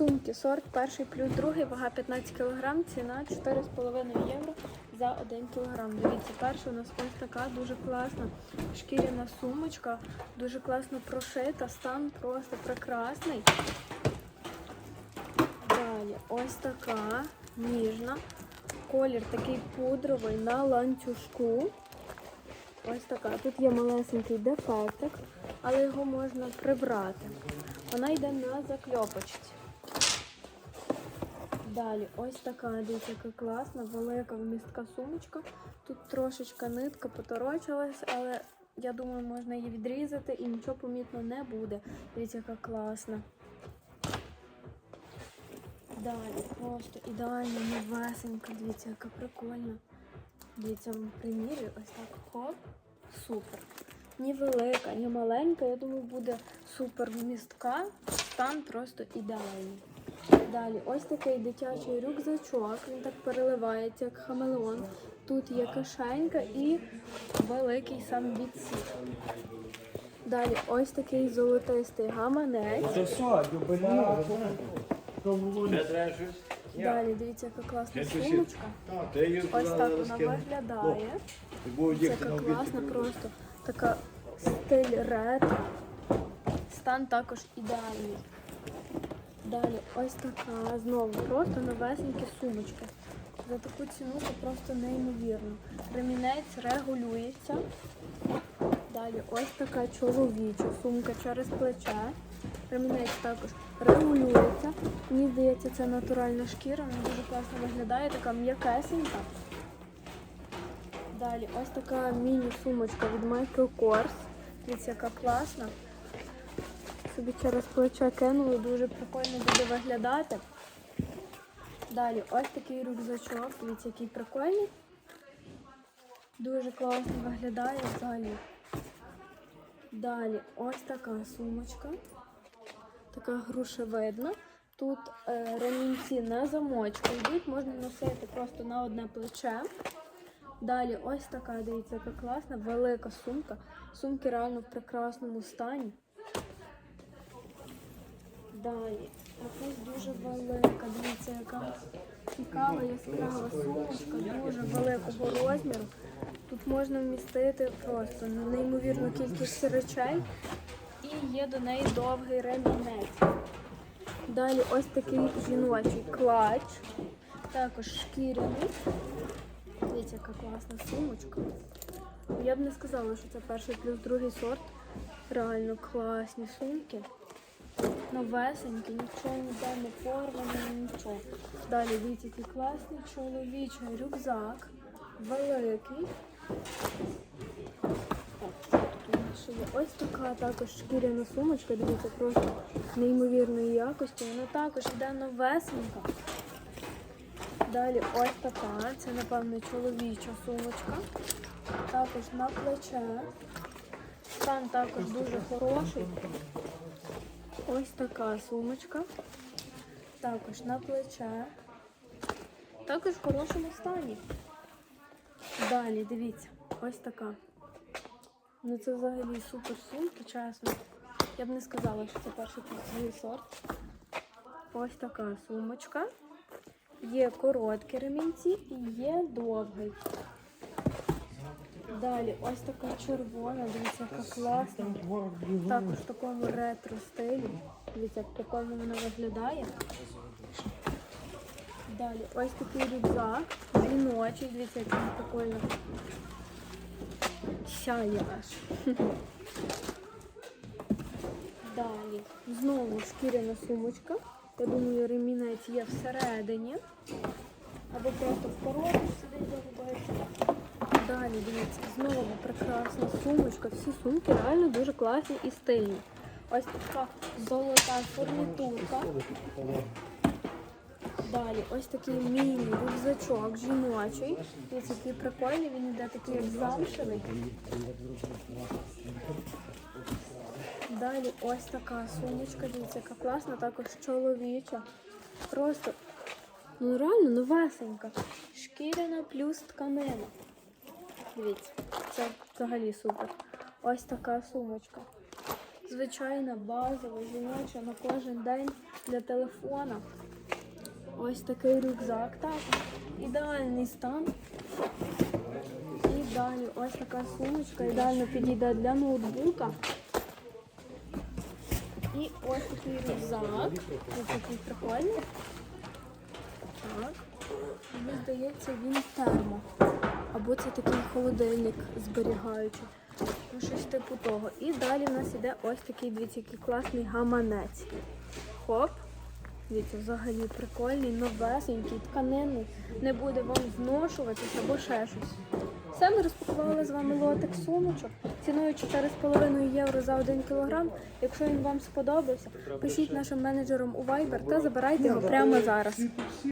Сумки, сорт перший плюс другий, вага 15 кг, ціна 4,5 євро за 1 кг. Дивіться, перша у нас ось така дуже класна шкіряна сумочка, дуже класно прошита, стан просто прекрасний. Далі ось така ніжна. Колір такий пудровий на ланцюжку. Ось така. Тут є малесенький дефектик, але його можна прибрати. Вона йде на закльопочці. Далі ось така, дивіться, яка класна, велика вмістка сумочка. Тут трошечка нитка поторочилась, але я думаю, можна її відрізати і нічого помітно не буде. Дивіться, яка класна. Далі просто ідеально новесенька. Дивіться, яка прикольна. Дивіться, примірю, ось так хоп, супер. Ні велика, ні маленька, я думаю, буде супер вмістка. Стан просто ідеальний. Далі, ось такий дитячий рюкзачок. Він так переливається, як хамелеон. Тут є кишенька і великий сам відсік. Далі ось такий золотистий гаманець. Це все, юбиляр. Далі дивіться, яка класна сумочка. Ось так вона виглядає. Це яка класна, просто така стиль ретро. Стан також ідеальний. Далі ось така знову просто новесенькі сумочки. За таку ціну це просто неймовірно. Ремінець регулюється. Далі ось така чоловіча сумка через плече. Ремінець також регулюється. Мені здається, це натуральна шкіра, вона дуже класно виглядає, така м'якесенька. Далі ось така міні-сумочка від Michael Kors. Дивіться, яка класна. Собі через плече кинули, дуже прикольно буде виглядати. Далі ось такий рюкзачок, дивіться, який прикольний. Дуже класно виглядає взагалі. Далі ось така сумочка. Така грушевидна. Тут е, ремінці на замочку йдуть, можна носити просто на одне плече. Далі ось така, дивіться, яка класна, велика сумка. Сумки реально в прекрасному стані. Далі, якась дуже велика, дивіться, яка цікава, яскрава сумочка, дуже великого розміру. Тут можна вмістити просто неймовірну кількість речей і є до неї довгий ремінець. Далі ось такий жіночий клач, також шкіряний. Дивіться, яка класна сумочка. Я б не сказала, що це перший плюс другий сорт. Реально класні сумки. Новесенькі, нічого ніде не порвано, нічого. Далі дивіться, який класний чоловічий рюкзак. Великий. Ось така також шкіряна сумочка. Дивіться, просто неймовірної якості. Вона також йде новесенька. Далі ось така, це, напевно, чоловіча сумочка. Також на плече. Стан також дуже хороший. Ось така сумочка. Також на плече. Також в хорошому стані. Далі, дивіться, ось така. Ну це взагалі супер сумки, чесно. Я б не сказала, що це перший плюсовий сорт. Ось така сумочка. Є короткі ремінці і є довгий. Далі ось така червона, дивіться, яка класна. Також в такому ретро стилі. Дивіться, як прикольно вона виглядає. Далі ось такий рюкзак, жіночий, дивіться, як він прикольно. Сяє аж. Далі знову шкіряна сумочка. Я думаю, ремінець є всередині. Або просто в коробці сидить загубиться. Далі, дивіться, знову прекрасна сумочка. Всі сумки реально дуже класні і стильні. Ось така золота фурнітурка. Далі ось такий міні-рюкзачок жіночий. Дивіться, який прикольний, він йде такий як замшевий. Далі ось така сумочка, дивіться, яка класна, також чоловіча. Просто ну реально новесенька. Шкіряна плюс тканина. Дивіться, це взагалі супер. Ось така сумочка. Звичайна базова, жіноча на кожен день. для телефона. Ось такий рюкзак також. Ідеальний стан. І далі ось така сумочка, ідеально підійде для ноутбука. І ось такий рюкзак. Ось такий прикольний. Так. Мені здається, він термо. Або це такий холодильник зберігаючий. Ну, щось типу того. І далі в нас іде ось такий, дивіться, який класний гаманець. Хоп. Дивіться, взагалі прикольний, новесенький, тканинний. Не буде вам зношуватись або ще щось. Все, ми розпакували з вами лотик сумочок. Ціною 4,5 євро за 1 кілограм. Якщо він вам сподобався, пишіть нашим менеджерам у Viber та забирайте його прямо зараз.